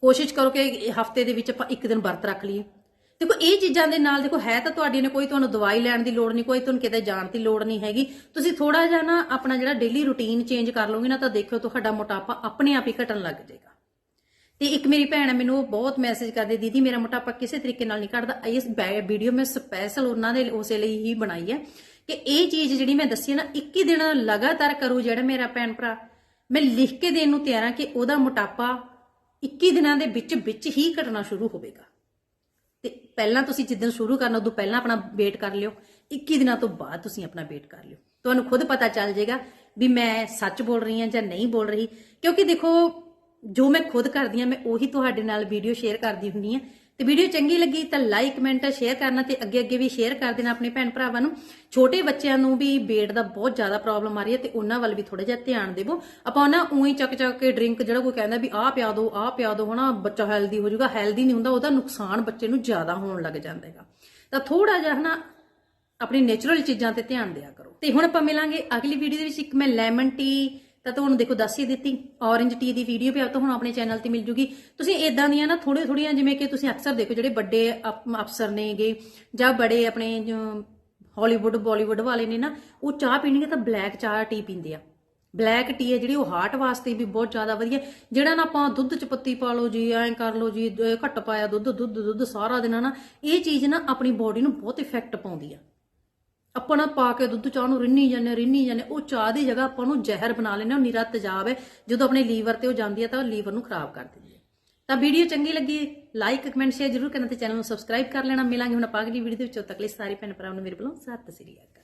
ਕੋਸ਼ਿਸ਼ ਕਰੋ ਕਿ ਹਫ਼ਤੇ ਦੇ ਵਿੱਚ ਆਪਾਂ ਇੱਕ ਦਿਨ ਵਰਤ ਰੱਖ ਲਈਏ। ਦੇਖੋ, ਇਹ ਚੀਜ਼ਾਂ ਦੇ ਨਾਲ ਦੇਖੋ, ਹੈ ਤਾਂ ਤੁਹਾਡੀ ਨੇ ਕੋਈ ਤੁਹਾਨੂੰ ਦਵਾਈ ਲੈਣ ਦੀ ਲੋੜ ਨਹੀਂ, ਕੋਈ ਤੁਹਾਨੂੰ ਕਿਤੇ ਜਾਣ ਦੀ ਲੋੜ ਨਹੀਂ ਹੈਗੀ। ਤੁਸੀਂ ਥੋੜਾ ਜਿਹਾ ਨਾ ਆਪਣਾ ਜਿਹੜਾ ਡੇਲੀ ਰੁਟੀਨ ਚੇਂਜ ਕਰ ਲਓਗੇ ਨਾ ਤਾਂ ਦੇਖਿਓ ਤੁਹਾਡਾ ਮੋਟਾਪਾ ਆਪਣੇ ਆਪ ਹੀ ਘਟਣ ਲੱਗ ਜਾਏਗਾ। ਤੇ ਇੱਕ ਮੇਰੀ ਭੈਣ ਹੈ, ਮੈਨੂੰ ਉਹ ਬਹੁਤ ਮੈਸੇਜ ਕਰਦੀ, ਦੀਦੀ, ਮੇਰਾ ਮੋਟਾਪਾ ਕਿਸੇ ਤਰੀਕੇ ਨਾਲ ਨਹੀਂ ਘਟਦਾ। ਇਸ ਵੀਡੀਓ ਮੈਂ ਸਪੈਸ਼ਲ ਉਹਨਾਂ ਦੇ ਉਸੇ ਲਈ ਹੀ ਬਣਾਈ ਹੈ। ਕਿ ਇਹ ਚੀਜ਼ ਜਿਹੜੀ ਮੈਂ ਦੱਸੀ ਨਾ 21 ਦਿਨ ਲਗਾਤਾਰ ਕਰੂ ਜਿਹੜਾ ਮੇਰਾ ਭੈਣ ਭਰਾ। ਮੈਂ ਲਿਖ ਕੇ ਦੇਣ ਨੂੰ ਤਿਆਰ ਹਾਂ ਕਿ ਉਹਦਾ ਮੋਟਾਪਾ 21 ਦਿਨਾਂ ਦੇ ਵਿੱਚ ਵਿੱਚ ਹੀ ਘਟਣਾ ਸ਼ੁਰੂ ਹੋਵੇਗਾ। ਤੇ ਪਹਿਲਾਂ ਤੁਸੀਂ ਜਿੱਦਣ ਸ਼ੁਰੂ ਕਰਨਾ ਉਦੋਂ ਪਹਿਲਾਂ ਆਪਣਾ ਵੇਟ ਕਰ ਲਿਓ 21 ਦਿਨਾਂ ਤੋਂ ਬਾਅਦ ਤੁਸੀਂ ਆਪਣਾ ਵੇਟ ਕਰ ਲਿਓ। ਤੁਹਾਨੂੰ ਖੁਦ ਪਤਾ ਚੱਲ ਜਾਏਗਾ ਵੀ ਮੈਂ ਸੱਚ ਬੋਲ ਰਹੀ ਹਾਂ ਜਾਂ ਨਹੀਂ ਬੋਲ ਰਹੀ। ਕਿਉਂਕਿ ਦੇਖੋ, ਜੋ ਮੈਂ ਖੁਦ ਕਰਦੀ ਹਾਂ, ਮੈਂ ਉਹੀ ਤੁਹਾਡੇ ਨਾਲ ਵੀਡੀਓ ਸ਼ੇਅਰ ਕਰਦੀ ਹੁੰਦੀ ਹਾਂ ਤੇ ਵੀਡੀਓ ਚੰਗੀ ਲੱਗੀ ਤਾਂ ਲਾਈਕ, ਕਮੈਂਟ, ਸ਼ੇਅਰ ਕਰਨਾ ਤੇ ਅੱਗੇ ਅੱਗੇ ਵੀ ਸ਼ੇਅਰ ਕਰ ਦੇਣਾ ਆਪਣੇ ਭੈਣ ਭਰਾਵਾਂ ਨੂੰ। ਛੋਟੇ ਬੱਚਿਆਂ ਨੂੰ ਵੀ ਵੇਟ ਦਾ ਬਹੁਤ ਜ਼ਿਆਦਾ ਪ੍ਰੋਬਲਮ ਆ ਰਹੀ ਹੈ ਤੇ ਉਹਨਾਂ ਵੱਲ ਵੀ ਥੋੜਾ ਜਿਹਾ ਧਿਆਨ ਦੇਵੋ। ਆਪਾਂ ਨਾ ਉਹੀ ਚੱਕ ਚੱਕ ਕੇ ਡਰਿੰਕ ਜਿਹੜਾ ਕੋਈ ਕਹਿੰਦਾ ਵੀ ਆਹ ਪਿਆ ਦਿਓ ਆਹ ਪਿਆ ਦਿਓ ਹਨਾ, ਬੱਚਾ ਹੈਲਦੀ ਹੋ ਜਾਊਗਾ ਹੈਲਦੀ ਨਹੀਂ ਹੁੰਦਾ, ਉਹਦਾ ਨੁਕਸਾਨ ਬੱਚੇ ਨੂੰ ਜ਼ਿਆਦਾ ਹੋਣ ਲੱਗ ਜਾਂਦਾ ਹੈਗਾ। ਤਾਂ ਥੋੜਾ ਜਿਹਾ, ਹਨਾ, ਆਪਣੀ ਨੇਚਰਲ ਚੀਜ਼ਾਂ ਤੇ ਧਿਆਨ ਦਿਆ ਕਰੋ। ਤੇ ਹੁਣ ਆਪਾਂ ਮਿਲਾਂਗੇ ਅਗਲੀ ਵੀਡੀਓ ਦੇ ਵਿੱਚ, ਇੱਕ ਮੈਂ ਲੈਮਨ ਟੀ ਤਾਂ ਤੁਹਾਨੂੰ ਦੇਖੋ ਦੱਸ ਹੀ ਦਿੱਤੀ ਔਰੇਂਜ ਟੀ ਦੀ ਵੀਡੀਓ ਵੀ ਆਪ ਤਾਂ ਹੁਣ ਆਪਣੇ ਚੈਨਲ ਤੇ ਮਿਲ ਜੂਗੀ। ਤੁਸੀਂ ਇਦਾਂ ਦੀਆਂ ਨਾ ਥੋੜੇ ਥੋੜੀਆਂ ਜਿਵੇਂ ਕਿ ਤੁਸੀਂ ਅਕਸਰ ਦੇਖੋ, ਜਿਹੜੇ ਵੱਡੇ ਅਪ- ਅਫਸਰ ਨੇਗੇ ਜਾਂ ਬੜੇ ਆਪਣੇ ਹਾਲੀਵੁੱਡ ਬਾਲੀਵੁੱਡ ਵਾਲੇ ਨੇ ਨਾ, ਉਹ ਚਾਹ ਪੀਣਗੇ ਤਾਂ ਬਲੈਕ ਚਾਹ ਟੀ ਪੀਂਦੇ ਆ। ਬਲੈਕ ਟੀ ਹੈ ਜਿਹੜੀ ਉਹ ਹਾਰਟ ਵਾਸਤੇ ਵੀ ਬਹੁਤ ਜ਼ਿਆਦਾ ਵਧੀਆ। ਜਿਹੜਾ ਨਾ ਆਪਾਂ ਦੁੱਧ ਚ ਪੱਤੀ ਪਾ ਲਓ ਜੀ, ਐਂ ਕਰ ਲਓ ਜੀ ਘੱਟ ਪਾਇਆ ਦੁੱਧ ਦੁੱਧ ਦੁੱਧ ਸਾਰਾ ਦਿਨ ਨਾ, ਇਹ ਚੀਜ਼ ਨਾ ਆਪਣੀ ਬੋਡੀ ਨੂੰ ਬਹੁਤ ਇਫੈਕਟ ਪਾਉਂਦੀ ਆ। ਆਪਾਂ ਨਾ ਪਾ ਕੇ ਦੁੱਧ ਚਾਹ ਨੂੰ ਰਿੰਨੀ ਜਾਂਦੇ ਰਿੰਨੀ ਜਾਂਦੇ ਉਹ ਚਾਹ ਦੀ ਜਗ੍ਹਾ ਆਪਾਂ ਨੂੰ ਜ਼ਹਿਰ ਬਣਾ ਲੈਂਦੇ ਹਾਂ, ਉਹ ਨਿਰਾ ਤੇਜ਼ਾਬ ਹੈ ਜਦੋਂ ਆਪਣੇ ਲੀਵਰ ਤੇ ਉਹ ਜਾਂਦੀ ਹੈ ਤਾਂ ਉਹ ਲੀਵਰ ਨੂੰ ਖਰਾਬ ਕਰ ਦਿੰਦੀ ਹੈ। ਤਾਂ ਵੀਡੀਓ ਚੰਗੀ ਲੱਗੀ ਲਾਈਕ ਕਮੈਂਟ ਸ਼ੇਅਰ ਜ਼ਰੂਰ ਕਰਨਾ ਤੇ ਚੈਨਲ ਨੂੰ ਸਬਸਕ੍ਰਾਈਬ ਕਰ ਲੈਣਾ। ਮਿਲਾਂਗੇ ਹੁਣ ਆਪਾਂ ਅਗਲੀ ਵੀਡੀਓ ਦੇ ਵਿੱਚ। ਤੱਕ ਲਈ ਸਾਰੇ ਭੈਣ ਭਰਾਵਾਂ ਨੂੰ ਮੇਰੇ ਵੱਲੋਂ ਸਤਿ ਸ੍ਰੀ ਅਕਾਲ।